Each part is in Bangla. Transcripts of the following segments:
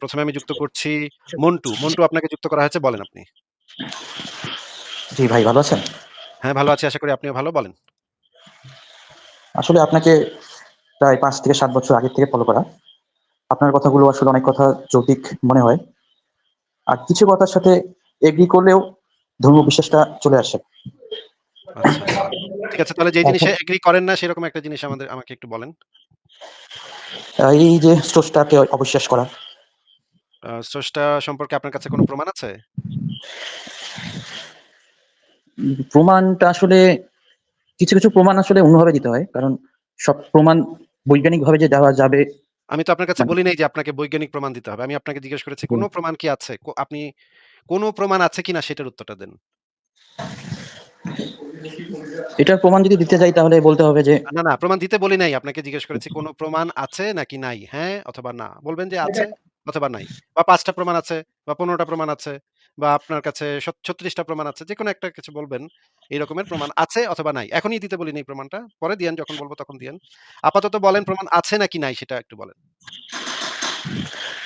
প্রথমে আমি যুক্ত করছি মন্টু। মন্টু আপনাকে যুক্ত করা হয়েছে বলেন আপনি। জি ভাই ভালো আছেন? হ্যাঁ, ভালো আছি। আশা করি আপনিও ভালো। বলেন। আসলে আপনাকে প্রায় পাঁচ থেকে সাত বছর আগের থেকে ফলো করা। আপনার কথাগুলো আসলে অনেক কথা যৌক্তিক মনে হয়। আর কিছু কথার সাথে এগ্রি করলেও ধর্ম বিশ্বাসটা চলে আসে। আচ্ছা। ঠিক আছে তাহলে যেই জিনিসে এগ্রি করেন না সেরকম একটা জিনিস আমাদের আমাকে একটু বলেন। এই যে স্রষ্টাকে অবিশ্বাস করা। স্রষ্টা সম্পর্কে আপনার কাছে কোন প্রমাণ আছে? প্রমাণটা আসলে কিছু, কিছু প্রমাণ আসলে অন্যভাবে দিতে হয়। কারণ সব প্রমাণ বৈজ্ঞানিকভাবে যে দেওয়া যাবে আমি তো আপনার কাছে মানে বলি নাই যে আপনাকে বৈজ্ঞানিক প্রমাণ দিতে হবে। আমি আপনাকে জিজ্ঞেস করেছি কোন। প্রমাণ কি আছে? আপনি কোন প্রমাণ আছে কিনা সেটার উত্তরটা দেন। এটার প্রমাণ যদি দিতে যাই তাহলে বলতে হবে যে না, না প্রমাণ দিতে বলি নাই। আপনাকে জিজ্ঞেস করেছি কোনো প্রমাণ আছে নাকি নাই? হ্যাঁ অথবা না। বলবেন যে আছে অথবা নাই। বা ৫ টা প্রমাণ আছে বা ১৫ টা প্রমাণ আছে বা আপনার কাছে সত ৩৬ টা প্রমাণ আছে। যেকোনো একটা কিছু বলবেন। এই রকমের প্রমাণ আছে অথবা নাই। এখনই দিতে বলি নাই প্রমাণটা। পরে দিয়েন যখন বলব তখন দিয়েন। আপাতত বলেন প্রমাণ আছে নাকি নাই সেটা একটু বলেন।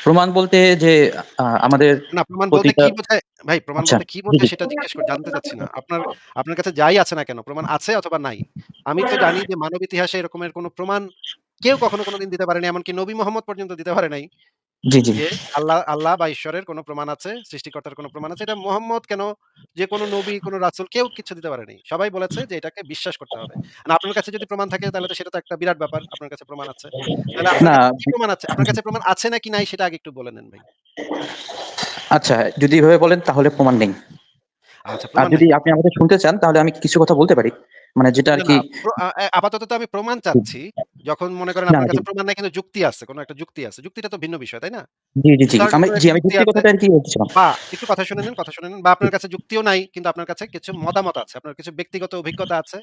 প্রমাণ বলতে যে আমাদের না প্রমাণ বলতে কি বোঝায়? ভাই প্রমাণ আচ্ছা, বলতে কি। বোঝায় সেটা জিজ্ঞেস করে জানতে চাচ্ছি না। আপনার আপনার কাছে যাই আছে না কেন প্রমাণ আছে অথবা নাই। আমি তো জানি যে মানব ইতিহাসে এরকমের কোন প্রমাণ কেউ কখনো কোনদিন দিতে পারেনি। এমনকি নবী মোহাম্মদ পর্যন্ত দিতে পারে নাই। জি, জি। যে আল্লাহ আল্লাহ বা ঈশ্বরের কোন প্রমাণ আছে, সৃষ্টিকর্তার কোন প্রমাণ আছে। এটা মোহাম্মদ কেন যেকোনো নবী, কোন রাসূল কেউ কিচ্ছু দিতে পারে নাই। সবাই বলেছে যে এটাকে বিশ্বাস করতে হবে। আর আপনার কাছে যদি প্রমাণ থাকে তাহলে তো সেটা তো একটা বিরাট ব্যাপার। আপনার কাছে প্রমাণ আছে। তাহলে আপনার না কাছে কি প্রমাণ আছে? আপনার কাছে প্রমাণ আছে নাকি নাই সেটা আগে একটু বলে নেন ভাই। আচ্ছা যদি এভাবে বলেন তাহলে প্রমাণ নেই। আচ্ছা আর প্রমাণ নাই। যদি আপনি আমাকে শুনতে চান তাহলে আমি কিছু কথা বলতে পারি। মানে যেটা আর এ আপাতত তো আমি প্রমাণ চাচ্ছি। যখন মনে করেন আপনার কাছে প্রমাণ নাই কিন্তু যুক্তি আছে। কোন একটা যুক্তি আছে। যুক্তিটা তো ভিন্ন বিষয়, তাই না? জি, জি, জি। আমি জি আমি যুক্তি যুক্তির কথাটা আর কি বলছিলাম বা একটু কথা শুনে নেন, কথা শুনে নেন বা আপনার কাছে যুক্তিও নাই কিন্তু আপনার কাছে কিছু মতামত আছে। আপনার কিছু ব্যক্তিগত অভিজ্ঞতা আছে।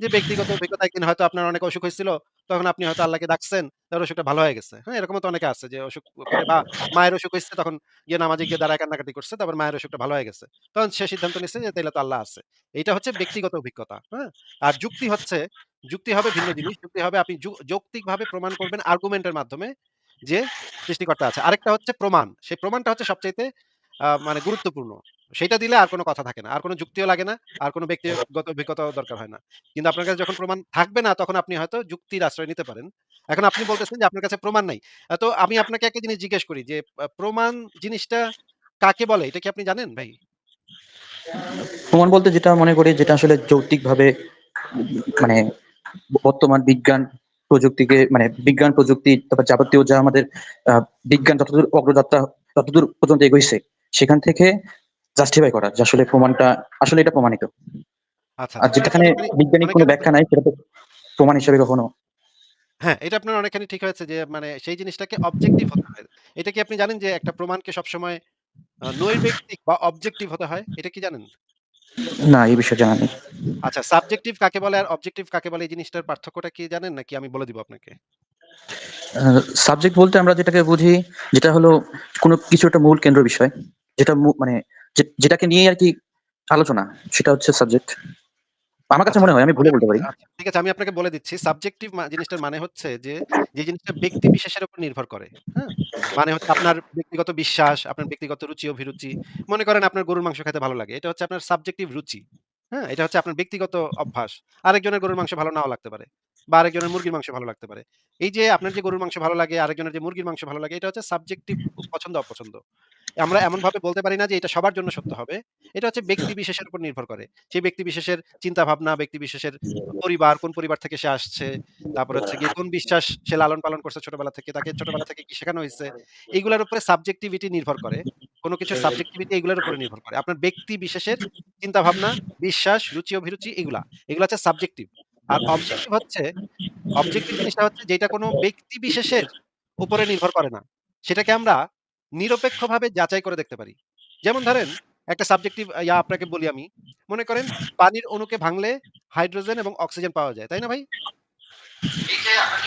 যে ব্যক্তিগত অভিজ্ঞতা একদিন হয়তো আপনার অনেক অসুখ হয়েছিল। তখন আপনি হয়তো আল্লাহকে ডাকছেন। তার অসুখটা ভালো হয়ে গেছে। হ্যাঁ? এরকমও তো অনেকে আছে যে অসুখ বা মায়ের অসুখ হইছে তখন গিয়ে নামাজে গিয়ে দাঁড়ায় কান্নাকাটি করছে। তারপর মায়ের অসুখটা ভালো হয়ে গেছে। তখন সে সিদ্ধান্ত নিচ্ছে যে তাইলে তো আল্লাহ আছে। এইটা হচ্ছে ব্যক্তিগত অভিজ্ঞতা। হ্যাঁ? আর যুক্তি হচ্ছে, যুক্তি হবে ভিন্ন জিনিস। যুক্তি হবে আপনি যৌক্তিকভাবে প্রমাণ করবেন আর্গুমেন্ট এর মাধ্যমে যে সৃষ্টিকর্তা আছে। আরেকটা হচ্ছে প্রমাণ। সেই প্রমাণটা হচ্ছে সবচাইতে মানে গুরুত্বপূর্ণ। সেটা দিলে আর কোনো কথা থাকে না। আর কোনো যুক্তিও লাগে না। আর কোনো ব্যক্তিগত অভিজ্ঞতাও দরকার হয় না। কিন্তু আপনার কাছে যখন প্রমাণ থাকবে না, তখন আপনি হয়তো যুক্তির আশ্রয় নিতে পারেন। এখন আপনি বলতেছেন যে আপনার কাছে প্রমাণ নাই। তো আমি আপনাকে একটা জিনিস জিজ্ঞেস করি যে প্রমাণ জিনিসটা কাকে বলে? এটা কি আপনি জানেন ভাই? প্রমাণ বলতে যেটা মনে করি যেটা আসলে যৌক্তিকভাবে মানে বর্তমান বিজ্ঞান প্রযুক্তিকে মানে বিজ্ঞান প্রযুক্তি, তারপর যাবতীয় যা আমাদের বিজ্ঞান যতদূর অগ্রযাত্রা, ততদূর পর্যন্ত এগোইছে। সেখান থেকে জাস্টিফাই করা যে আসলে প্রমাণটা আসলে এটা প্রমাণিত। আচ্ছা, আর অনেকখানি বৈজ্ঞানিক ব্যাখ্যা নাই সেটা তো প্রমাণ হিসেবে কখনো হ্যাঁ, এটা আপনার অনেকখানি ঠিক হয়েছে যে মানে সেই জিনিসটাকে অবজেক্টিভ হতে হয়। এটা কি আপনি জানেন যে একটা প্রমাণকে সবসময় নৈর্ব্যক্তিক বা অবজেক্টিভ হতে হয়? এটা কি জানেন? না এই বিষয়ে জানা নেই। আচ্ছা সাবজেক্টিভ কাকে বলে আর অবজেক্টিভ কাকে বলে এই জিনিসটার পার্থক্যটা কি জানেন নাকি আমি বলে দিব আপনাকে? সাবজেক্ট বলতে আমরা যেটাকে বুঝি যেটা হলো কোনো কিছু একটা মূল কেন্দ্র বিষয়। যেটা মানে যেটাকে নিয়েই আরকি আলোচনা সেটা হচ্ছে সাবজেক্ট। আমার কাছে মনে হয় আমি ভুলও বলতে পারি। আচ্ছা ঠিক আছে আমি আপনাকে বলে দিচ্ছি। সাবজেক্টিভ জিনিসটার মানে হচ্ছে যে, যে জিনিসটা ব্যক্তি বিশেষের উপর নির্ভর করে। হ্যাঁ? মানে হচ্ছে আপনার ব্যক্তিগত বিশ্বাস, আপনার ব্যক্তিগত রুচি অভিরুচি। মনে করেন আপনার গরুর মাংস খেতে ভালো লাগে। এটা হচ্ছে আপনার সাবজেক্টিভ রুচি। হ্যাঁ? এটা হচ্ছে আপনার ব্যক্তিগত অভ্যাস। আরেকজনের গরুর মাংস ভালো নাও লাগতে পারে। বা আরেকজনের মুরগির মাংস ভালো লাগতে পারে। এই যে আপনার যে গরুর মাংস ভালো লাগে, আরেকজনের যে মুরগির মাংস ভালো লাগে এটা হচ্ছে সাবজেক্টিভ পছন্দ অপছন্দ। আমরা এমনভাবে বলতে পারি না যে এটা সবার জন্য সত্য হবে। এটা হচ্ছে ব্যক্তি বিশেষের উপর নির্ভর করে। সেই ব্যক্তি বিশেষের চিন্তাভাবনা, ব্যক্তি বিশেষের পরিবার, কোন পরিবার থেকে সে আসছে, তারপরে হচ্ছে গিয়ে কোন বিশ্বাস সে লালন পালন করছে ছোটবেলা থেকে, তাকে ছোটবেলা থেকে কি শেখানো হইছে। এগুলার উপরে সাবজেক্টিভিটি নির্ভর করে। কোন কিছুর সাবজেক্টিভিটি এগুলার উপরে নির্ভর করে। আপনার ব্যক্তি বিশেষের চিন্তাভাবনা, বিশ্বাস, রুচি অভিরুচি এগুলা। এগুলো হচ্ছে সাবজেক্টিভ। আর অবজেক্টিভ হচ্ছে অবজেক্টিভ জিনিসটা হচ্ছে যেটা কোনো ব্যক্তি বিশেষের উপরে নির্ভর করে না। সেটাকে আমরা নিরপেক্ষভাবে যাচাই করে দেখতে পারি। যেমন ধরেন একটা সাবজেক্টিভ ইয়া আপনাকে বলি আমি। মনে করেন পানির অণুকে ভাঙলে হাইড্রোজেন এবং অক্সিজেন পাওয়া যায়। তাই না ভাই?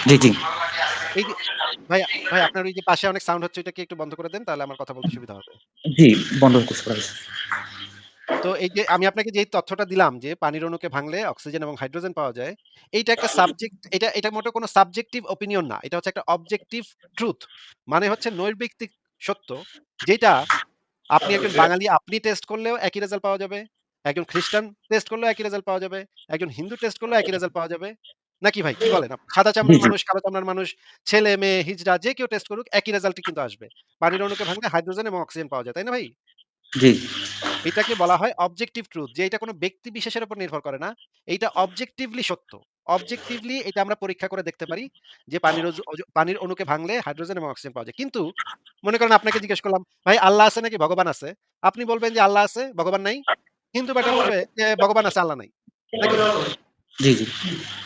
জি, জি। এই ভাই, ভাই আপনার ওই যে পাশে অনেক সাউন্ড হচ্ছে ওইটা কি একটু বন্ধ করে দেন তাহলে আমার কথা বলতে সুবিধা হবে। জি, বন্ধ করতে করা হয়েছে। তো এই যে আমি আপনাকে যেই তথ্যটা দিলাম যে পানির অণুকে ভাঙলে অক্সিজেন এবং হাইড্রোজেন পাওয়া যায়। এইটা একটা সাবজেক্ট এটা এটা মোটেও কোন সাবজেক্টিভ ওপিনিয়ন না। এটা হচ্ছে একটা অবজেক্টিভ ট্রুথ। মানে হচ্ছে নৈর্ব্যক্তিক সত্য যেটা আপনি একজন বাঙালি আপনি টেস্ট করলেও একই রেজাল্ট পাওয়া যাবে। একজন খ্রিস্টান টেস্ট করলেও একই রেজাল্ট পাওয়া যাবে। একজন হিন্দু টেস্ট করলেও একই রেজাল্ট পাওয়া যাবে। নাকি ভাই কি বলেন? সাদা চামড়ার মানুষ, কালো চামড়ার মানুষ, ছেলে, মেয়ে, হিজড়া যে কেউ টেস্ট করুক একই রেজাল্টই কিন্তু আসবে। পানির অণুকে ভাঙলে হাইড্রোজেন এবং অক্সিজেন পাওয়া যায়। তাই না ভাই? জি। এটাকে বলা হয় অবজেক্টিভ ট্রুথ যে এটা কোনো ব্যক্তি বিশেষের উপর নির্ভর করে না। এটা অবজেক্টিভলি সত্য। অবজেক্টিভলি এটা আমরা পরীক্ষা করে দেখতে পারি যে পানির পানির অণুকে ভাঙলে হাইড্রোজেন এবং অক্সিজেন পাওয়া যায়। কিন্তু মনে করেন আপনাকে জিজ্ঞেস করলাম, "ভাই আল্লাহ আছে নাকি ভগবান আছে?" আপনি বলবেন যে, "আল্লাহ আছে, ভগবান নাই।" হিন্দু বেটা বলবে যে, "ভগবান আছে, আল্লাহ নাই।"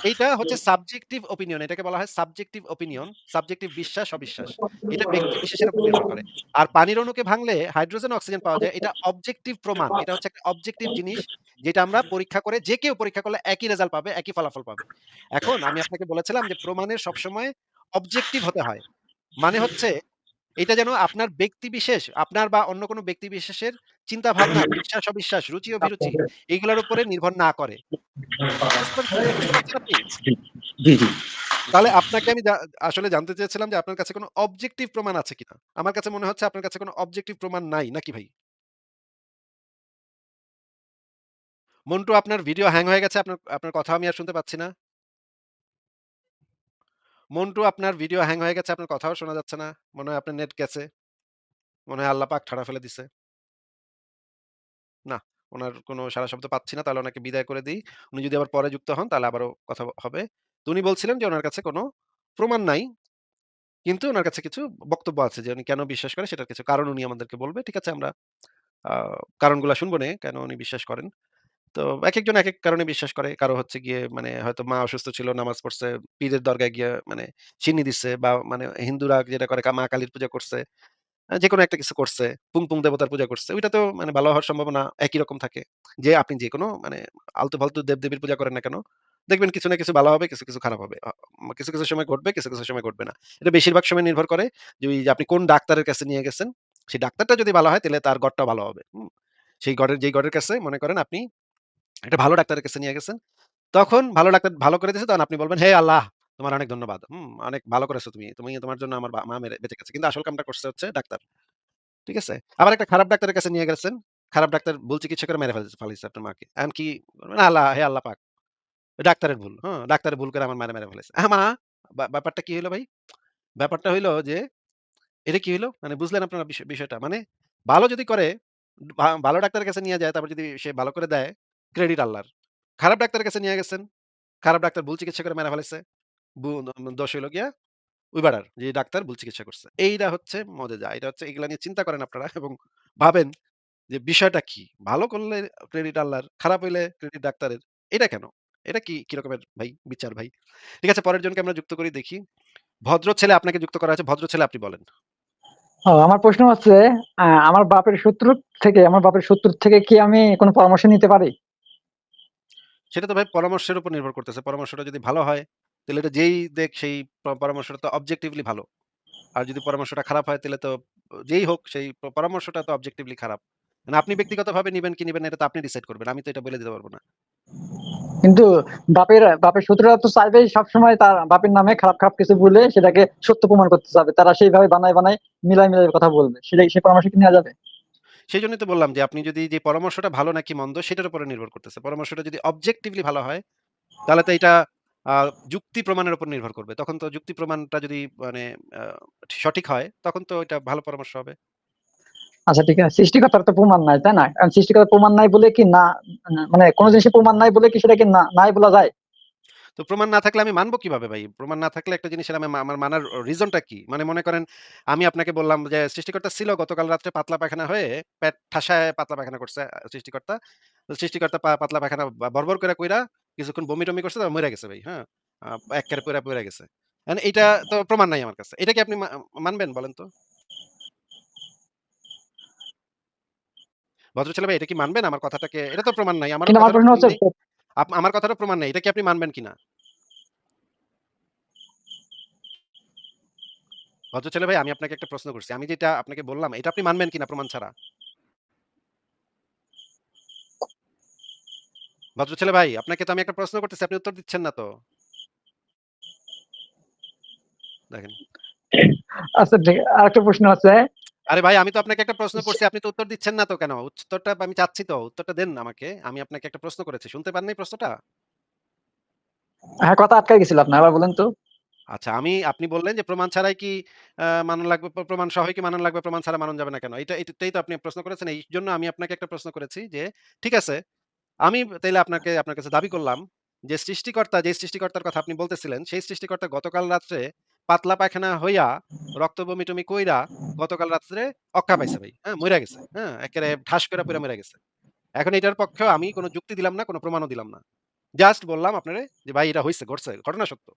এইটা হচ্ছে সাবজেক্টিভ ওপিনিয়ন। এটাকে বলা হয় সাবজেক্টিভ ওপিনিয়ন, সাবজেক্টিভ বিশ্বাস, অবিশ্বাস। এটা ব্যক্তি বিশেষের উপর নির্ভর করে। আর পানির অণুকে ভাঙলে হাইড্রোজেন, অক্সিজেন পাওয়া যায়। এটা অবজেক্টিভ প্রমাণ। এটা হচ্ছে একটা অবজেক্টিভ জিনিস যেটা আমরা পরীক্ষা করে যে কেউ পরীক্ষা করলে একই রেজাল্ট পাবে, একই ফলাফল পাবে। এখন আমি আপনাকে বলেছিলাম যে প্রমাণের সবসময় অবজেক্টিভ হতে হয়। মানে হচ্ছে এটা যেন আপনার ব্যক্তি বিশেষ, আপনার বা অন্য কোনো ব্যক্তি বিশেষের চিন্তা ভাবনা, বিশ্বাস অবিশ্বাস, রুচি অভিরুচি এইগুলোর উপরে নির্ভর না করে। তাহলে আপনাকে আমি আসলে জানতে চেয়েছিলাম যে আপনার কাছে কোনো অবজেক্টিভ প্রমাণ আছে কিনা? আমার কাছে মনে হচ্ছে আপনার কাছে কোনো অবজেক্টিভ প্রমাণ নাই, নাকি ভাই? মন্টু আপনার ভিডিও হ্যাং হয়ে গেছে। আপনার আপনার কথা আমি আর শুনতে পাচ্ছি না। মন্টু আপনার ভিডিও হ্যাং হয়ে গেছে। আপনার কথাও শোনা যাচ্ছে না। মনে হয় আপনার নেট গেছে। মনে হয় আল্লাহ পাক ঠাড়া ফেলে দিছে। না, ওনার কোনো সাড়া শব্দ পাচ্ছি না। তাহলে ওনাকে বিদায় করে দিই উনি যদি আবার পরে যুক্ত হন তাহলে আবারও কথা হবে। তো উনি বলছিলেন যে ওনার কাছে কোনো প্রমাণ নাই। কিন্তু ওনার কাছে কিছু বক্তব্য আছে যে উনি কেন বিশ্বাস করে সেটার কিছু কারণ উনি আমাদেরকে বলবে। ঠিক আছে আমরা কারণগুলা শুনব নে কেন উনি বিশ্বাস করেন। তো এক একজন একেকজন একেক কারণে বিশ্বাস করে। কারও হচ্ছে গিয়ে মানে হয়তো মা অসুস্থ ছিল, নামাজ পড়ছে, পীরের দরগায় গিয়ে মানে সিন্নি দিচ্ছে বা মানে হিন্দুরা যেটা করে মা কালীর পূজা করছে। আ যেকোনো একটা কিছু করছে। পুং, পুং দেবতার পূজা করছে। ওইটাতেও মানে ভালো হওয়ার সম্ভাবনা একই রকম থাকে। যে আপনি যেকোনো মানে আলতু-ফালতু দেব-দেবীর পূজা করেন না কেন, দেখবেন কিছু না কিছু ভালো হবে, কিছু, কিছু খারাপ হবে। কিছু, কিছু সময় ঘটবে, কিছু, কিছু সময় ঘটবে না। এটা বেশিরভাগ সময় নির্ভর করে যে ওই যে আপনি কোন ডাক্তারের কাছে নিয়ে গেছেন। সেই ডাক্তারটা যদি ভালো হয় তাহলে তার গড়টাও ভালো হবে। সেই গড়ের যেই গড়ের কাছে মনে করেন আপনি একটা ভালো ডাক্তারের কাছে নিয়ে গেছেন। তখন ভালো ডাক্তার ভালো করে দিয়েছে তখন আপনি বলবেন, "হে আল্লাহ! তোমার অনেক ধন্যবাদ। হুম, অনেক ভালো করেছ তুমি। তুমি তোমার জন্য আমার মা মেরে বেঁচে গেছে।" কিন্তু আসল কামটা করছে হচ্ছে ডাক্তার। ঠিক আছে? আবার একটা খারাপ ডাক্তারের কাছে নিয়ে গেছেন। খারাপ ডাক্তার ভুল চিকিৎসা করে মেরে ফেলছে ফালাইছে আপনার মাকে। এখন কি "আল্লাহ, হে আল্লাহ পাক, ডাক্তারের ভুল। হ্যাঁ? ডাক্তারের ভুল করে আমার মারে মেরে ফেলাইছে।" আ মা ব্যাপারটা কি হলো ভাই? ব্যাপারটা হইল যে এটা কি হলো মানে বুঝলেন আপনারা বিষয়টা? মানে ভালো যদি করে ভালো ডাক্তারের কাছে নিয়ে যায় তারপর যদি সে ভালো করে দেয়, ক্রেডিট আল্লাহর। খারাপ ডাক্তারের কাছে নিয়ে গেছেন, খারাপ ডাক্তার ভুল চিকিৎসা করে মেরে ফেলাইছে। বু দোষ হইল গিয়া ওই যে ডাক্তার ভুল চিকিৎসা করছে। এইটা হচ্ছে মজাটা। এটা হচ্ছে এগুলা নিয়ে চিন্তা করেন আপনারা এবং ভাবেন যে বিষয়টা কি? ভালো করলে ক্রেডিট আল্লাহর, খারাপ হইলে ক্রেডিট ডাক্তারের। এটা কেন? এটা কি কি রকমের ভাই বিচার ভাই? ঠিক আছে পরের জনকে আমরা যুক্ত করি দেখি। ভদ্র ছেলে আপনাকে যুক্ত করা আছে ভদ্র ছেলে আপনি বলেন। আমার প্রশ্ন হচ্ছে আমার বাপের শত্রুর থেকে আমার বাপের শত্রুর থেকে কি আমি কোনো পরামর্শ নিতে পারি? সেটা তো ভাই পরামর্শের উপর নির্ভর করতেছে। পরামর্শটা যদি ভালো হয়, তাহলে এটা যেই দেখ সেই পরামর্শটা তো অবজেক্টিভলি ভালো। আর যদি পরামর্শটা খারাপ হয় তাহলে তো যেই হোক সেই পরামর্শটা তো অবজেক্টিভলি খারাপ। মানে আপনি ব্যক্তিগতভাবে নিবেন কি নিবেন এটা তো আপনি ডিসাইড করবেন। আমি তো এটা বলে দিতে পারব না। কিন্তু বাপের বাপের শত্রুরা তো চাইবেই সবসময় তার বাপের নামে খারাপ, খারাপ কিছু বলে সেটাকে সত্য প্রমাণ করতে চাবে। তারা সেইভাবে বানায়, বানায় মিলায়, মিলায় কথা বলবে। সেটাই সেই পরামর্শ কি নেওয়া যাবে? সেজন্যই তো বললাম যে আপনি যদি যে পরামর্শটা ভালো নাকি মন্দ সেটার উপরে নির্ভর করতেছে। পরামর্শটা যদি অবজেক্টিভলি ভালো হয়, তাহলে তো এটা যুক্তি প্রমাণের উপর নির্ভর করবে। তখন তো যুক্তি প্রমাণটা যদি মানে সঠিক হয়, তখন তো এটা ভালো পরামর্শ হবে। আচ্ছা ঠিক আছে। সৃষ্টিকর্তার তো প্রমাণ নাই, তাই না? সৃষ্টিকর্তার প্রমাণ নাই বলে কি না মানে কোন জিনিসের প্রমাণ নাই বলে কি সেটাকে না নাই বলা যায়? তো প্রমাণ না থাকলে আমি মানব কীভাবে ভাই? প্রমাণ না থাকলে একটা জিনিসের আমি আমার মানার রিজনটা কি? মানে মনে করেন আমি আপনাকে বললাম যে সৃষ্টিকর্তা ছিল গতকাল রাত্রে পাতলা পায়খানা হয়ে পেট ঠাসায় পাতলা পায়খানা করছে সৃষ্টিকর্তা। তো সৃষ্টিকর্তা পাতলা পায়খানা বা বড়বড় করে কইরা কিছুক্ষণ বমি-টমি করছে তারপর মইরা গেছে ভাই, হ্যাঁ? এক এক্কেরে পইড়া, পইড়া গেছে। মানে এটা তো প্রমাণ নাই আমার কাছে। এটা কি আপনি মানবেন বলেন তো? ভদ্রছেলে ভাই এটা কি মানবেন আমার কথাটাকে? এটা তো প্রমাণ নাই। আমার প্রশ্ন হচ্ছে আমার কথারও প্রমাণ নেই। এটা কি আপনি মানবেন কিনা? ভদ্রছেলে ভাই, আমি আপনাকে একটা প্রশ্ন করছি। আমি যেটা আপনাকে বললাম, এটা আপনি মানবেন কিনা প্রমাণ ছাড়া? ভদ্রছেলে ভাই, আপনাকে তো আমি একটা প্রশ্ন করতেছি, আপনি উত্তর দিচ্ছেন না তো। দেখেন। আচ্ছা ঠিক, আরেকটা প্রশ্ন আছে আরে ভাই আমি তো আপনাকে একটা প্রশ্ন করছি, আপনি তো উত্তর দিচ্ছেন না তো কেন? উত্তরটা আমি চাচ্ছি তো, উত্তরটা দেন আমাকে। আমি আপনাকে একটা প্রশ্ন করেছি। শুনতে পান নাই প্রশ্নটা? হ্যাঁ, কথা আটকায় গেছিল আপনার। আবার বলেন তো? আচ্ছা আমি আপনি বললেন যে প্রমাণ ছাড়াই কি মানান লাগবে প্রমাণ সহই কি মানান লাগবে, প্রমাণ ছাড়া মানান যাবে না কেন? এটা এটাই তো আপনি প্রশ্ন করেছেন। এইজন্য আমি আপনাকে একটা প্রশ্ন করেছি যে, ঠিক আছে, আমি তাইলে আপনাকে আপনার কাছে দাবি করলাম যে সৃষ্টিকর্তা যে সৃষ্টিকর্তার কথা আপনি বলতেছিলেন, সেই সৃষ্টিকর্তা গতকাল রাত্রে পাতলা পায়খানা হইয়া, রক্ত বমি-টমি কইরা গতকাল রাত্রে অক্কা পাইছে ভাই। হ্যাঁ? মইরা গেছে। হ্যাঁ? একেবারে ঠাস কইরা পইরা মইরা গেছে। এখন এটার পক্ষেও আমি কোন যুক্তি দিলাম না, কোন প্রমাণও দিলাম না। জাস্ট বললাম আপনারে যে ভাই এটা হইছে, ঘটছে, ঘটনা সত্য।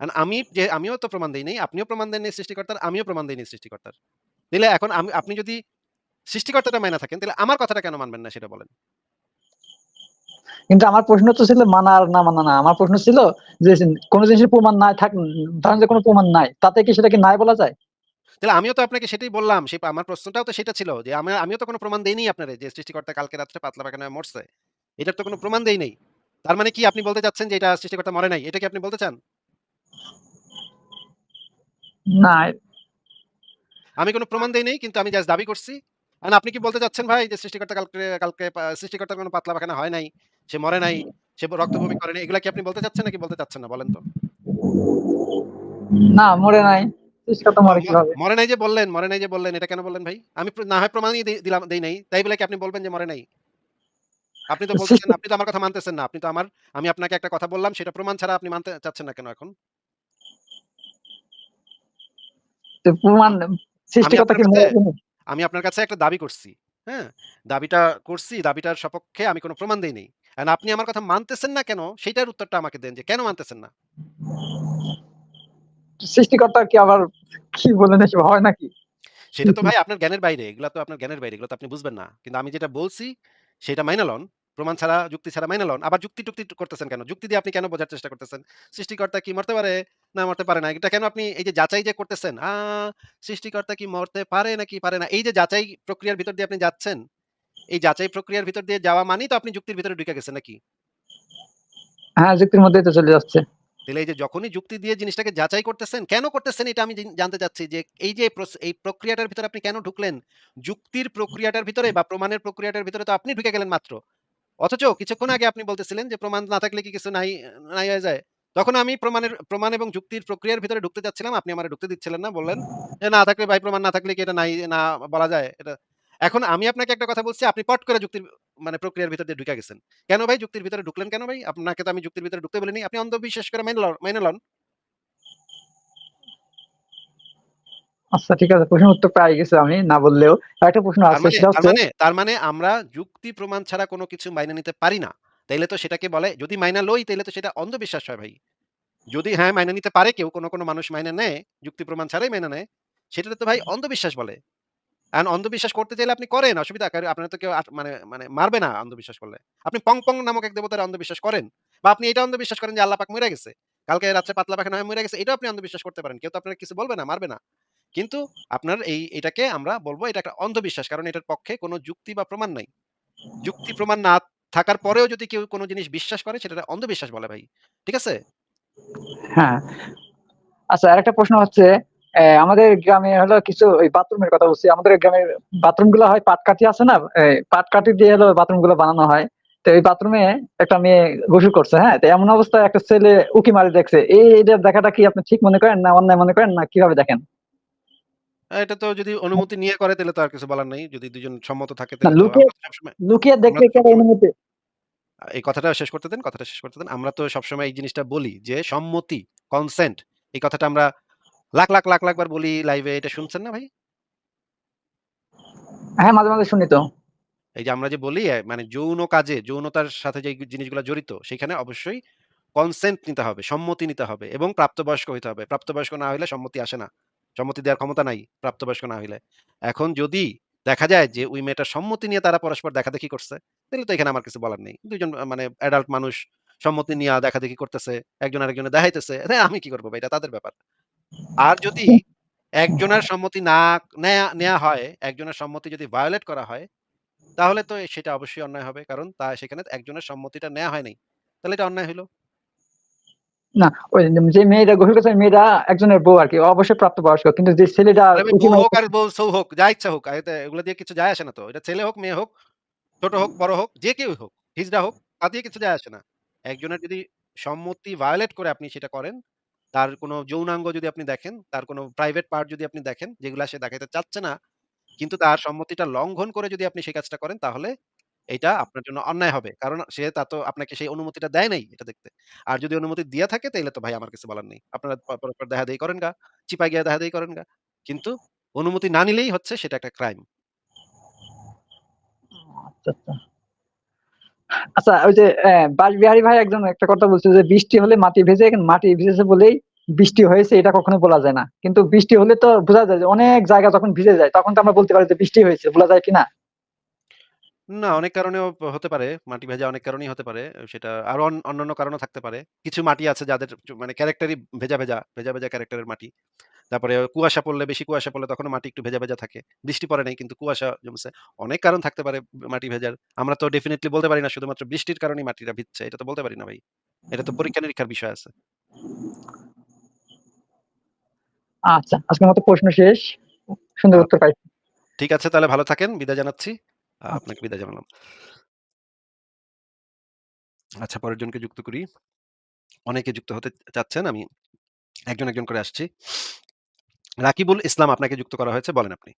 এখন আমি যে আমিও তো প্রমাণ দেই নাই, আপনিও প্রমাণ দেন সৃষ্টিকর্তার, আমিও প্রমাণ দেই সৃষ্টিকর্তার। তাইলে এখন আমি আপনি যদি সৃষ্টিকর্তাটা মাইনা থাকেন, তাহলে আমার কথাটা কেন মানবেন না সেটা বলেন? কিন্তু আমার প্রশ্ন তো ছিল মানা আর না মানা না। আমার প্রশ্ন ছিল যে কোন জিনিসের প্রমাণ নাই থাক ধরেন যে কোন প্রমাণ নাই। তাতে কি সেটাকে নাই বলা যায়? তাহলে আমিও তো আপনাকে সেটাই বললাম। সে আমার প্রশ্নটাও তো সেটা ছিল যে আমি আমিও তো কোন প্রমাণ দেইনি আপনারে যে সৃষ্টিকর্তা কালকে রাত্রে পাতলা পায়খানায় মরছে। এটার তো কোন প্রমাণ দেই নাই। তার মানে কি আপনি বলতে চাচ্ছেন যে এটা সৃষ্টিকর্তা মরে নাই? এটা কি আপনি বলতে চান? না। আমি কোন প্রমাণ দেই নাই কিন্তু আমি জাস্ট দাবি করছি। আপনি কি বলতে চাচ্ছেন ভাই যে সৃষ্টিকর্তা কালকে কালকে সৃষ্টিকর্তার কোন পাতলা পায়খানা হয় নাই, সে মরে নাই, সে রক্ত বমি করে নাই। এগুলা কি আপনি বলতে চাচ্ছেন নাকি বলতে চাচ্ছেন না বলেন তো? না মরে নাই। মরে নাই যে বললেন, মরে নাই যে বললেন এটা কেন বললেন ভাই? আমি না হয় প্রমাণই দিলাম দেই নাই। তাই বলে কি আপনি বলবেন যে মরে নাই? আপনি তো বলতেছেন সৃষ্টি আপনি তো আমার কথা মানতেছেন না। আপনি তো আমার আমি আপনাকে একটা কথা বললাম সেটা প্রমাণ ছাড়া আপনি মানতে চাচ্ছেন না কেন এখন? প্রমাণ সৃষ্টিকর্তা কি? আমি আপনার কাছে একটা দাবি করছি। হ্যাঁ? দাবিটা করছি, দাবিটার সপক্ষে আমি কোনো প্রমাণ দিই নেই এন্ড আপনি আমার কথা মানতেছেন না কেন? সেটার উত্তরটা আমাকে দেন যে কেন মানতেছেন না? সৃষ্টিকর্তা কি আবার কি বলেন এসব হয় নাকি? সেটা তো ভাই আপনার জ্ঞানের বাইরে। এগুলা তো আপনার জ্ঞানের বাইরে। এগুলো তো আপনি বুঝবেন না। কিন্তু আমি যেটা বলছি সেটা মাইনা লন। প্রমাণ ছাড়া, যুক্তি ছাড়া মাইনা লন। আবার যুক্তি-টুক্তি করতেছেন কেন? যুক্তি দিয়ে আপনি কেন বোঝার চেষ্টা করতেছেন? সৃষ্টিকর্তা কি মরতে পারে? না মরতে পারে না। এটা কেন আপনি এই যে যাচাই যে করতেছেন, আ সৃষ্টিকর্তা কি মরতে পারে নাকি পারে না? এই যে যাচাই প্রক্রিয়ার ভিতর দিয়ে আপনি যাচ্ছেন, এই যাচাই প্রক্রিয়ার ভিতর দিয়ে যাওয়া মানেই তো আপনি যুক্তির ভিতরে ঢুকে গেছেন নাকি? হ্যাঁ, যুক্তির মধ্যেই তো চলে যাচ্ছে। তাইলে এই যে যখনই যুক্তি দিয়ে জিনিসটাকে যাচাই করতেছেন, কেন করতেছেন এটা আমি জানতে চাচ্ছি যে এই যে এই প্রক্রিয়াটার ভিতরে আপনি কেন ঢুকলেন? যুক্তির প্রক্রিয়াটার ভিতরে বা প্রমাণের প্রক্রিয়াটার ভিতরে তো আপনি ঢুকে গেলেন মাত্র। অথচ কিছুক্ষণ আগে আপনি বলতেছিলেন যে প্রমাণ না থাকলে কি কিছু নাই নাই হয়ে যায়? তখন আমি প্রমাণের প্রমাণ এবং যুক্তির প্রক্রিয়ার ভিতরে ঢুকতে চাচ্ছিলাম। আপনি আমারে ঢুকতে দিচ্ছিলেন না। বললেন যে, "না থাকলে ভাই প্রমাণ না থাকলে কি এটা নাই না বলা যায়?" এটা এখন আমি আপনাকে একটা কথা বলছি, আপনি পট করে যুক্তির মানে প্রক্রিয়ার ভিতর ঢুইকা গেছেন। কেন ভাই যুক্তির ভিতরে ঢুকলেন কেন ভাই? আপনাকে তো আমি যুক্তির ভিতরে ঢুকতে বলিনি। আপনি অন্ধবিশ্বাস করে মেনে লন। আচ্ছা ঠিক আছে। প্রশ্নের উত্তর পেয়ে গেছি আমি না বললেও। আরেকটা প্রশ্ন আছে মানে সেটা হচ্ছে মানে তার মানে আমরা যুক্তি প্রমাণ ছাড়া কোন কিছু মাইনা নিতে পারি না। তাইলে তো সেটাকে বলে যদি মাইনা লই তাইলে তো সেটা অন্ধবিশ্বাস হয় ভাই। যদি হ্যাঁ, মাইনা নিতে পারে কেউ, কোন, কোন মানুষ মাইনা নেয়, যুক্তি প্রমাণ ছাড়াই মাইনা নেয়, সেটাতে তো ভাই অন্ধবিশ্বাস বলে। এখন অন্ধবিশ্বাস করতে চাইলে আপনি করেন, অসুবিধা কারণ আপনার তো কেউ মানে মানে মারবে না অন্ধবিশ্বাস করলে। আপনি পং, পং নামক এক দেবতার অন্ধবিশ্বাস করেন। বা আপনি এটা অন্ধবিশ্বাস করেন যে আল্লাহ পাক মইরা গেছে। কালকে রাত্রে পাতলা পায়খানা হয়ে মইরা গেছে। এটা আপনি অন্ধবিশ্বাস করতে পারেন। কেউ তো আপনাকে কিছু বলবে না, মারবে না। কিন্তু আপনার এই এটাকে আমরা বলব এটা একটা অন্ধবিশ্বাস। কারণ এটার পক্ষে কোন যুক্তি বা প্রমাণ নাই। যুক্তি প্রমাণ না থাকার পরেও যদি কেউ কোন জিনিস বিশ্বাস করে সেটাকে অন্ধবিশ্বাস বলে ভাই। ঠিক আছে? হ্যাঁ। আচ্ছা আরেকটা প্রশ্ন হচ্ছে আমাদের গ্রামে হলো কিছু ওই বাথরুমের কথা বলছি। আমাদের গ্রামের বাথরুমগুলো হয় পাটকাঠি আছে না? পাটকাঠি দিয়ে হলো বাথরুমগুলো বানানো হয়। তো এই বাথরুমে একটা মেয়ে গোসল করছে, হ্যাঁ? তো এমন অবস্থায় একটা ছেলে উঁকি মারি দেখছে। এই দেখাটা কি আপনি ঠিক মনে করেন না অন্যায় মনে করেন না কীভাবে দেখেন? এটা তো যদি অনুমতি নিয়ে করে তাহলে তো আর কিছু বলার নাই। যদি ২ জন সম্মত থাকে না তাহলে তো লুকিয়ে আমরা তো সবসময় লুকিয়ে আমরা দেখলে তো কি সবসময় অনুমতি আ এই কথাটা শেষ করতে দেন, কথাটা শেষ করতে দেন। আমরা তো সবসময় এই জিনিসটা বলি যে সম্মতি, কনসেন্ট এই কথাটা আমরা লাখ, লাখ, লাখ, লাখ বার বলি লাইভে এটা শুনছেন না ভাই? হ্যাঁ, মাঝে, মাঝে শুনি তো। এই যে আমরা যে বলি অ্যা মানে যৌন কাজে, যৌনতার সাথে যে জিনিসগুলা জড়িত সেখানে অবশ্যই কনসেন্ট নিতে হবে, সম্মতি নিতে হবে এবং প্রাপ্তবয়স্ক হইতে হবে। প্রাপ্তবয়স্ক না হইলে সম্মতি আসে না। সম্মতি দেওয়ার ক্ষমতা নাই প্রাপ্তবয়স্ক না হইলে। এখন যদি দেখা যায় যে ওই মেয়েটার সম্মতি নিয়ে তারা পরস্পর দেখাদেখি করছে, তাহলে তো এখানে আমার কিছু বলার নেই। ২ জন আ মানে অ্যাডাল্ট মানুষ সম্মতি নিয়া দেখাদেখি করতেছে, একজন আরেকজনের দেখাইতেছে। আমি কি করব? এটা তাদের ব্যাপার। আর যদি একজনের সম্মতি না নেয়া হয়, একজনের সম্মতি যদি ভায়োলেট করা হয়, তাহলে তো সেটা অবশ্যই অন্যায় হবে। কারণ তা সেখানে একজনের সম্মতিটা নেয়া হয় নাই। তাহলে এটা অন্যায় হইল। না ওই যে মেয়েটা গোসল করছে মেয়েটা একজনের বউ আরকি। অবশ্যই প্রাপ্তবয়স্ক। কিন্তু যে ছেলেটা আরে হোক আর বউ সৌ হোক, যা ইচ্ছা হোক। এগুলা দিয়ে কিছু যায় আসে না তো। এটা ছেলে হোক, মেয়ে হোক, ছোট হোক, বড় হোক, যে কেউই হোক, হিজড়া হোক, তা দিয়ে কিছু যায় আসে না। একজনের যদি সম্মতি ভায়োলেট করে আপনি সেটা করেন, তার কোন যৌনাঙ্গ যদি আপনি দেখেন, তার কোন প্রাইভেট পার্ট যদি আপনি দেখেন, যেগুলা সে দেখাইতে চাচ্ছে না, কিন্তু তার সম্মতিটা লঙ্ঘন করে যদি আপনি সেই কাজটা করেন, তাহলে এইটা আপনার জন্য অন্যায় হবে। কারণ সে তা তো আপনাকে সেই অনুমতিটা দেয় নাই এটা দেখতে। আর যদি অনুমতি দিয়া থাকে তাইলে তো ভাই আমার কিছু বলার নেই। আপনারা প পরস্পর দেহা-দেহি করেন গা, চিপায় গিয়া দেহা-দেহি করেন গা। কিন্তু অনুমতি না নিলেই হচ্ছে সেটা একটা ক্রাইম। আচ্ছা, আচ্ছা। আচ্ছা ওই যে অ্যা বাঁশবিহারী ভাই একজন একটা কথা বলছে যে, "বৃষ্টি হলে মাটি ভেজে, মাটি ভিজেছে বলেই বৃষ্টি হয়েছে এটা কখনো বলা যায় না।" কিন্তু বৃষ্টি হলে তো বোঝা যায় যে অনেক জায়গা যখন ভিজে যায় তখন তো আমরা বলতে পারি যে বৃষ্টি হয়েছে। বলা যায় কিনা? না, অনেক কারণেও প হতে পারে। মাটি ভেজা অনেক কারণেই হতে পারে। সেটা আরও অন অন্যান্য কারণও থাকতে পারে। কিছু মাটি আছে যাদের চ মানে ক্যারেক্টারই ভেজা, ভেজা, ভেজা, ভেজা ক্যারেক্টারের মাটি। তারপরে কুয়াশা পড়লে বেশি কুয়াশা পড়লে তখনও মাটি একটু ভেজা, ভেজা থাকে। বৃষ্টি পড়ে নাই কিন্তু কুয়াশা জমছে। অনেক কারণ থাকতে পারে মাটি ভেজার। আমরা তো ডেফিনিটলি বলতে পারি না শুধুমাত্র বৃষ্টির কারণেই মাটিটা ভিজছে। এটা তো বলতে পারি না ভাই। এটা তো পরীক্ষা-নিরীক্ষার বিষয় আছে। আচ্ছা, আজকের মতো প্রশ্ন শেষ। সুন্দর উত্তর পাইছি। ঠিক আছে তাহলে ভালো থাকেন। বিদায় জানাচ্ছি। আচ্ছা। আপনাকে বিদায় জানালাম। আচ্ছা পরের জনকে যুক্ত করি। অনেকে যুক্ত হতে চাচ্ছেন। আমি একজন, একজন করে আসছি। রাকিবুল ইসলাম আপনাকে যুক্ত করা হয়েছে। বলেন আপনি।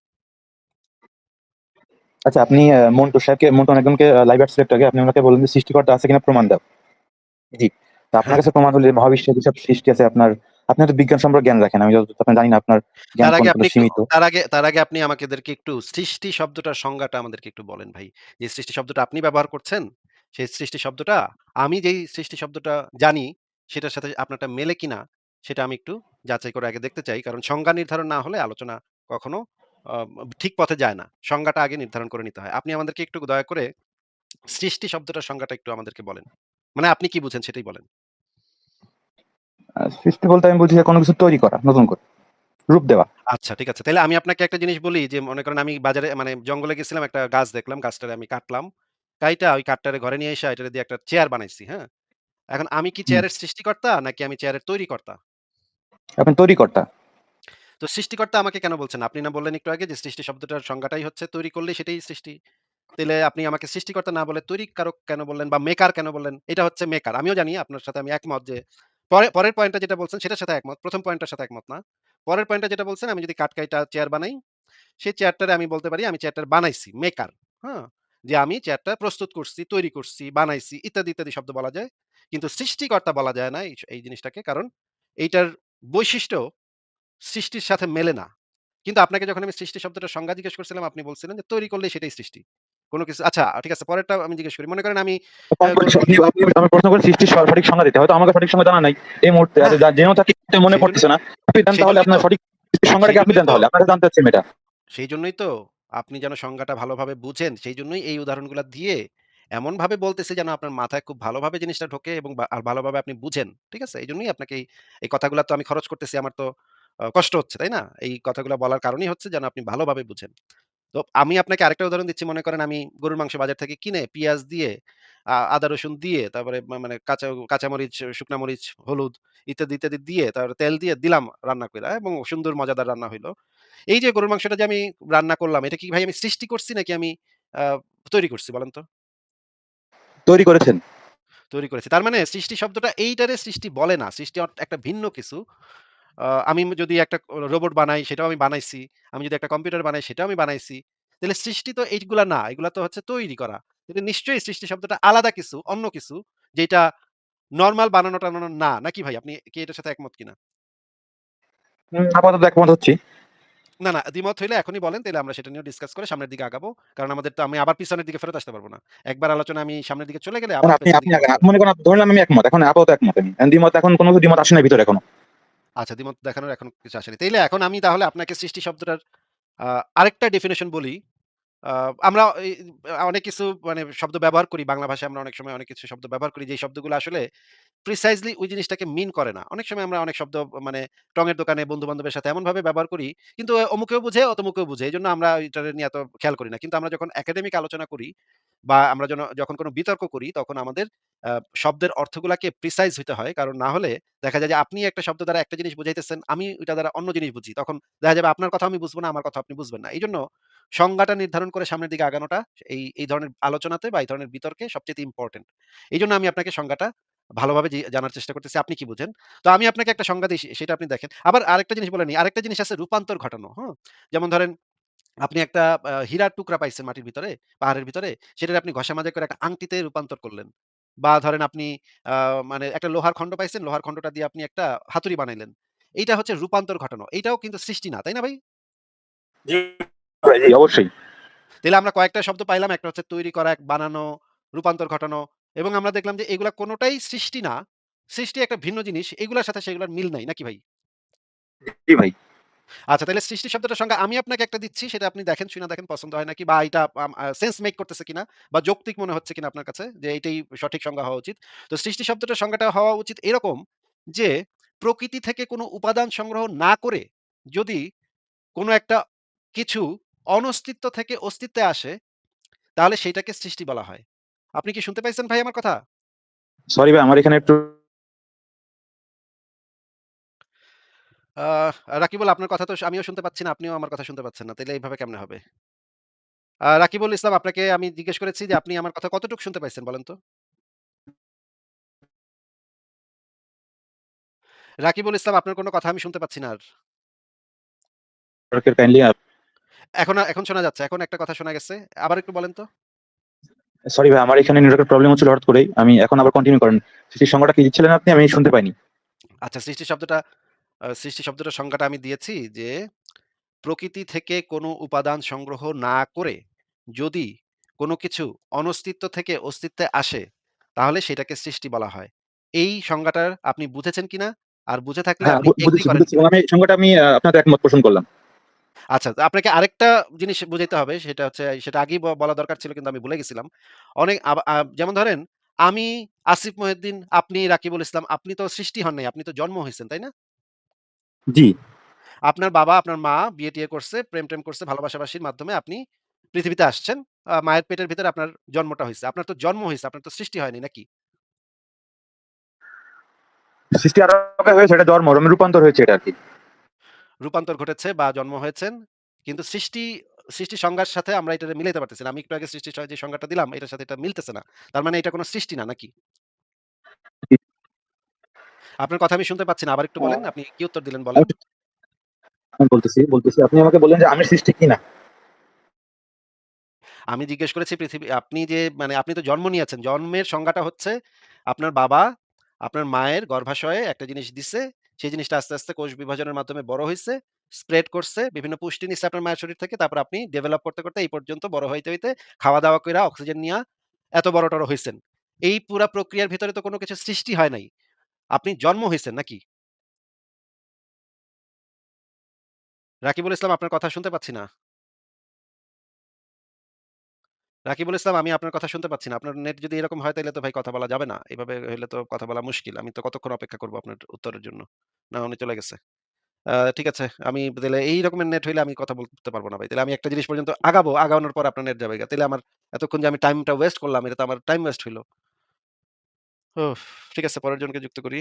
আচ্ছা আপনি মন্টু সাহেবকে মন্টু একজনকে আ লাইভ সিলেক্ট আগে আপনি উনাকে বললেন যে সৃষ্টিকর্তা আছে কিনা প্রমাণ দাও। জি। তো আপনার কাছে প্রমাণ হলে মহাবিশ্বের যেসব সৃষ্টি আছে আপনার আপনি হয়তো বিজ্ঞান সম্পর্কে জ্ঞান রাখেন। আমি যতদূর আপনি জানি না আপনার জ্ঞান তার আগে আপনি সীমিত। তার আগে তার আগে আপনি আমাকেদেরকে একটু সৃষ্টি শব্দটার সংজ্ঞাটা আমাদেরকে একটু বলেন ভাই। যে সৃষ্টি শব্দটা আপনি ব্যবহার করছেন, সেই সৃষ্টি শব্দটা আমি যেই সৃষ্টি শব্দটা জানি সেটার সাথে আপনারটা মেলে কিনা সেটা আমি একটু যাচাই করে আগে দেখতে চাই। কারণ সংজ্ঞা নির্ধারণ না হলে আলোচনা কখনো ঠিক পথে যায় না। সংজ্ঞাটা আগে নির্ধারণ করে নিতে হয়। আপনি আমাদেরকে একটু দয়া করে সৃষ্টি শব্দটার সংজ্ঞাটা একটু আমাদেরকে বলেন। মানে আপনি কি বুঝেন সেটাই বলেন। সৃষ্টি বলতে আমি বুঝি যে কোন কিছু তৈরি করা নতুন করে। রূপ দেওয়া। আচ্ছা ঠিক আছে। তাইলে আমি আপনাকে একটা জিনিস বলি যে মনে করেন আমি বাজারে মানে জঙ্গলে গেছিলাম একটা গাছ দেখলাম। গাছটারে আমি কাটলাম। কাইটা ওই কাঠটারে ঘরে নিয়ে আইসা এটারে দিয়ে একটা চেয়ার বানাইছি, হ্যাঁ? এখন আমি কি। চেয়ারের সৃষ্টিকর্তা নাকি আমি চেয়ারের তৈরিকর্তা? আপনি তৈরিকর্তা। তো সৃষ্টিকর্তা আমাকে কেন বলছেন? আপনি না বললেন একটু আগে যে সৃষ্টি শব্দটার সংজ্ঞাটাই হচ্ছে তৈরি করলে সেটাই সৃষ্টি। তাইলে আপনি আমাকে সৃষ্টিকর্তা না বলে তৈরিকারক কেন বললেন বা মেকার কেন বললেন? এটা হচ্ছে মেকার। আমিও জানি আপনার সাথে আমি একমত যে পরে পরের পয়েন্টটা যেটা বলছেন সেটার সাথে একমত। ১ম পয়েন্টটার সাথে একমত না। পরের পয়েন্টটা যেটা বলছেন আমি যদি কাঠ কাইটা চেয়ার বানাই, সেই চেয়ারটারে আমি বলতে পারি আমি চেয়ারটার বানাইছি, মেকার। হ্যাঁ? যে আমি চেয়ারটা প্রস্তুত করছি, তৈরি করছি, বানাইছি ইত্যাদি, ইত্যাদি শব্দ বলা যায়। কিন্তু সৃষ্টিকর্তা বলা যায় না এই জিনিসটাকে। কারণ এইটার বৈশিষ্ট্য সৃষ্টির সাথে মেলে না। কিন্তু আপনাকে যখন আমি সৃষ্টি শব্দটার সংজ্ঞা জিজ্ঞেস করছিলাম আপনি বলছিলেন যে তৈরি করলেই সেটাই সৃষ্টি। কোন কিছু আচ্ছা ঠিক আছে পরেরটা আমি জিজ্ঞেস করি। মনে করেন আমি আমার প্রশ্ন করেন সৃষ্টির সঠিক সংজ্ঞা দিতে। হয়তো আমাকে সঠিক সংজ্ঞা জানা নাই। এই মুহূর্তে না, আর যা জেনেও থাকি মনে পড়তেছে না। আপনি দেন তাহলে আপনার সঠিক সংজ্ঞাটা কি আপনি দেন তাহলে। আপনার জানতে আমি এটা। সেইজন্যই তো আপনি যেন সংজ্ঞাটা ভালোভাবে বুঝেন, সেইজন্যই এই উদাহরণগুলা দিয়ে এমনভাবে বলতেছি যেন আপনার মাথায় খুব ভালোভাবে জিনিসটা ঢোকে এবং আর ভালোভাবে আপনি বুঝেন। ঠিক আছে? এই জন্যই আপনাকে এই, এই কথাগুলা তো আমি খরচ করতেছি। আমার তো কষ্ট হচ্ছে, তাই না? এই কথাগুলা বলার কারণেই হচ্ছে যেন আপনি ভালোভাবে বুঝেন। তো আমি আপনাকে আরেকটা উদাহরণ দিচ্ছি। মনে করেন আমি গরুর মাংস বাজার থেকে কিনে পিঁয়াজ দিয়ে, আ আদা রসুন দিয়ে তারপরে মা মানে কাঁচা কাঁচামরিচ, শুকনা মরিচ, হলুদ ইত্যাদি, ইত্যাদি দিয়ে তারপরে তেল দিয়ে দিলাম রান্না কইরা এবং সুন্দর মজাদার রান্না হইল। এই যে গরুর মাংসটা যে আমি রান্না করলাম, এটা কি ভাই আমি সৃষ্টি করছি নাকি আমি আ তৈরি করছি বলেন তো? তৈরি করেছেন। তৈরি করেছি। তার মানে সৃষ্টি শব্দটা এইটারে সৃষ্টি বলে না। সৃষ্টি একটা ভিন্ন কিছু। আমি যদি একটা রোবট বানাই সেটাও আমি বানাইছি। আমি যদি একটা কম্পিউটার বানাই সেটাও আমি বানাইছি। তাইলে সৃষ্টি তো এইগুলা না। এগুলা তো হচ্ছে তৈরি করা। কিন্তু নিশ্চয়ই সৃষ্টি শব্দটা আলাদা কিছু, অন্য কিছু যেটা নরমাল বানানো-টানানো না। নাকি ভাই? আপনি কি এটার সাথে একমত কিনা? আপাতত একমত হচ্ছি। না, না দ্বিমত হইলে এখনই বলেন তাইলে আমরা সেটা নিয়েও ডিসকাস করে সামনের দিকে আগাবো। কারণ আমাদের তো আমি আবার পিছনের দিকে ফেরত আসতে পারব না। একবার আলোচনা আমি সামনের দিকে চলে গেলে আবার আপনি আপনি মনে করেন ধরলাম আমি একমত। এখন আপাতত একমত আমি। দ্বিমত এখন কোনো দ্বিমত আসে না ভিতরে এখনও। আচ্ছা দ্বিমত দেখানোর এখন কিছু আসেনি। তাইলে এখন আমি তাহলে আপনাকে সৃষ্টি শব্দটার আরেকটা ডেফিনিশন বলি। আমরা অনেক কিছু মানে শব্দ ব্যবহার করি। বাংলা ভাষায় আমরা অনেক সময় অনেক কিছু শব্দ ব্যবহার করি যেই শব্দগুলো আসলে প্রিসাইজলি ওই জিনিসটাকে মিন করে না। অনেক সময় আমরা অনেক শব্দ মানে টঙের দোকানে বন্ধু-বান্ধবের সাথে এমনভাবে ব্যবহার করি, কিন্তু অমুকেও বুঝে, অতমুকেও বুঝে। এই জন্য আমরা এটা নিয়ে এত খেয়াল করি না। কিন্তু আমরা যখন একাডেমিক আলোচনা করি, বা আমরা জন যখন কোনো বিতর্ক করি তখন আমাদের শব্দের অর্থগুলাকে প্রিসাইজ হইতে হয়। কারণ না হলে দেখা যায় যে আপনি একটা শব্দ দ্বারা একটা জিনিস বুঝাইতেছেন, আমি ওইটা দ্বারা অন্য জিনিস বুঝি। তখন দেখা যাবে আপনার কথা আমি বুঝব না, আমার কথা আপনি বুঝবেন না। এইজন্য সংজ্ঞাটা নির্ধারণ করে সামনের দিকে আগানোটা এই, এই ধরনের আলোচনাতে বা এই ধরনের বিতর্কে সবচাইতে এই জন্য আমি আপনাকে সংজ্ঞাটা ভালোভাবে জানার চেষ্টা করতেছি আপনি কি বুঝেন। তো আমি আপনাকে একটা সংজ্ঞা দিই সেটা আপনি দেখেন। আবার আরেকটা জিনিস বলে নিই, আরেকটা জিনিস আছে রূপান্তর ঘটানো, হুম? যেমন ধরেন আপনি একটা আ হীরার টুকরা পাইছেন মাটির ভিতরে, পাহাড়ের ভিতরে, সেটারে আপনি ঘষা মাজা করে একটা আংটিতে রূপান্তর করলেন। বা ধরেন আপনি আ মানে একটা লোহার খন্ড পাইছেন, লোহার খন্ডটা দিয়ে আপনি একটা হাতুড়ি বানাইলেন। এইটা হচ্ছে রূপান্তর ঘটানো। এইটাও কিন্তু সৃষ্টি না, তাই না ভাই? জি ভাই, জি অবশ্যই। তাইলে আমরা কয়েকটা শব্দ পাইলাম। একটা হচ্ছে তৈরি করা, এক বানানো, রূপান্তর ঘটানো এবং আমরা দেখলাম যে এগুলা কোনটাই সৃষ্টি না। সৃষ্টি একটা ভিন্ন জিনিস। এগুলার সাথে সেগুলার মিল নাই, নাকি ভাই? জি ভাই। আচ্ছা তাইলে সৃষ্টি শব্দটার সংজ্ঞা আমি আপনাকে একটা দিচ্ছি সেটা আপনি দেখেন, শুইনা দেখেন পছন্দ হয় নাকি বা এটা সেন্স মেক করতেছে কিনা বা যৌক্তিক মনে হচ্ছে কিনা আপনার কাছে যে এইটাই সঠিক সংজ্ঞা হওয়া উচিত। তো সৃষ্টি শব্দটার সংজ্ঞাটা হওয়া উচিত এরকম যে প্রকৃতি থেকে কোনো উপাদান সংগ্রহ না করে যদি কোনো একটা কিছু অনস্তিত্ব থেকে অস্তিত্বে আসে, তাহলে সেটাকে সৃষ্টি বলা হয়। আপনি কি শুনতে পাইছেন ভাই আমার কথা? সরি ভাই আমার এখানে একটু আহ রাকিবুল আপনার কথা তো আমিও শুনতে পাচ্ছি না, আপনিও আমার কথা শুনতে পাচ্ছেন না। তাইলে এইভাবে কেমনে হবে? রাকিবুল ইসলাম আপনাকে আমি জিজ্ঞেস করেছি যে আপনি আমার কথা কতটুকু শুনতে পাইছেন বলেন তো? রাকিবুল ইসলাম আপনার কোনো কথা আমি শুনতে পাচ্ছি না আর। কাইন্ডলি এখন এখন শোনা যাচ্ছে। এখন একটা কথা শোনা গেছে। আবার একটু বলেন তো? সরি ভাই আমার এখানে নেটওয়ার্কের প্রবলেম হচ্ছিল হঠাৎ করেই। আমি এখন আবার কন্টিনিউ করেন। সৃষ্টির সংজ্ঞাটা কি দিচ্ছিলেন আপনি? আমি শুনতে পাইনি। আচ্ছা সৃষ্টি শব্দটা আ সৃষ্টি শব্দটার সংজ্ঞাটা আমি দিয়েছি যে, প্রকৃতি থেকে কোনো উপাদান সংগ্রহ না করে যদি কোনো কিছু অনস্তিত্ব থেকে অস্তিত্বে আসে, তাহলে সেটাকে সৃষ্টি বলা হয়। এই সংজ্ঞাটা আপনি বুঝেছেন কিনা? আর বুঝে থাকলে হ্যাঁ, আপনি বু এগ্রি বুঝেছি, করেন বুঝেছি কিনা? এবং আমি সংজ্ঞাটা আমি আ আপনার একমত পোষণ করলাম। আচ্ছা, তো আপনাকে আরেকটা জিনিস বুঝাইতে হবে। সেটা হচ্ছে সেটা আগেই ব বলা দরকার ছিল কিন্তু আমি ভুলে গেছিলাম। অনেক আবা আ যেমন ধরেন আমি আসিফ মহিউদ্দিন, আপনি রাকিবুল ইসলাম, আপনি তো সৃষ্টি হন নাই। আপনি তো জন্ম হইছেন, তাই না? জি। আপনার বাবা, আপনার মা বিয়ে-টিয়ে করছে, প্রেম-টেম করছে, ভালোবাসাবাসির মাধ্যমে আপনি পৃথিবীতে আসছেন। আ মায়ের পেটের ভিতরে আপনার জন্মটা হইছে। আপনার তো জন্ম হইছে, আপনার তো সৃষ্টি হয়নি নাকি? সৃষ্টি আরও আগে হয়েছে এটা জন্ম, মানে রূপান্তর হয়েছে এটা আরকি। রূপান্তর ঘটেছে বা জন্ম হয়েছেন। কিন্তু সৃষ্টি সৃষ্টি সংজ্ঞার সাথে আমরা এটারে মিলাইতে পারতেছি না। আমি একটু আগে সৃষ্টির স যে সংজ্ঞাটা দিলাম এটার সাথে এটা মিলতেছে না। তার মানে এটা কোন সৃষ্টি না নাকি? আপনার কথা আমি শুনতে পাচ্ছি না। আবার একটু বলেন। আপনি কি উত্তর দিলেন বলেন? আমি বলতেছি, বলতেছি। আপনি আমাকে বললেন যে আমি সৃষ্টি কিনা? আমি জিজ্ঞেস করেছি পৃথিবী আপনি যে মানে আপনি তো জন্ম নিয়েছেন। জন্মের সংজ্ঞাটা হচ্ছে আপনার বাবা আপনার মায়ের গর্ভাশয়ে একটা জিনিস দিছে। সেই জিনিসটা আস্তে, আস্তে কোষ বিভাজনের মাধ্যমে বড় হইছে, স্প্রেড করছে, বিভিন্ন পুষ্টি নিছে আপনার মায়ের শরীর থেকে। তারপর আপনি ডেভেলপ করতে, করতে এই পর্যন্ত বড় হইতে, হইতে খাওয়া-দাওয়া করে অক্সিজেন নিয়ে এত বড়-টড় হইছেন। এই পুরা প্রক্রিয়ার ভিতরে তো কোনো কিছু সৃষ্টি হয় নাই। আপনি জন্ম হইছেন নাকি? রাকিবুল ইসলাম আপনার কথা শুনতে পাচ্ছি না। রাকিবুল ইসলাম আমি আপনার কথা শুনতে পাচ্ছি না। আপনার নেট যদি এরকম হয় তাইলে তো ভাই কথা বলা যাবে না। এভাবে হইলে তো কথা বলা মুশকিল। আমি তো কতক্ষণ অপেক্ষা করব আপনার উত্তরের জন্য। না উনি চলে গেছে। ঠিক আছে। আমি তাইলে এই রকমের নেট হইলে আমি কথা বলতে পারব না ভাই। তাইলে আমি একটা জিনিস পর্যন্ত আগাবো, আগানোর পর আপনার নেট যাবে তাইলে আমার এতক্ষণ যে আমি টাইমটা ওয়েস্ট করলাম এটা তো আমার টাইম ওয়েস্ট হইল। ঠিক আছে পরের জনকে যুক্ত করি।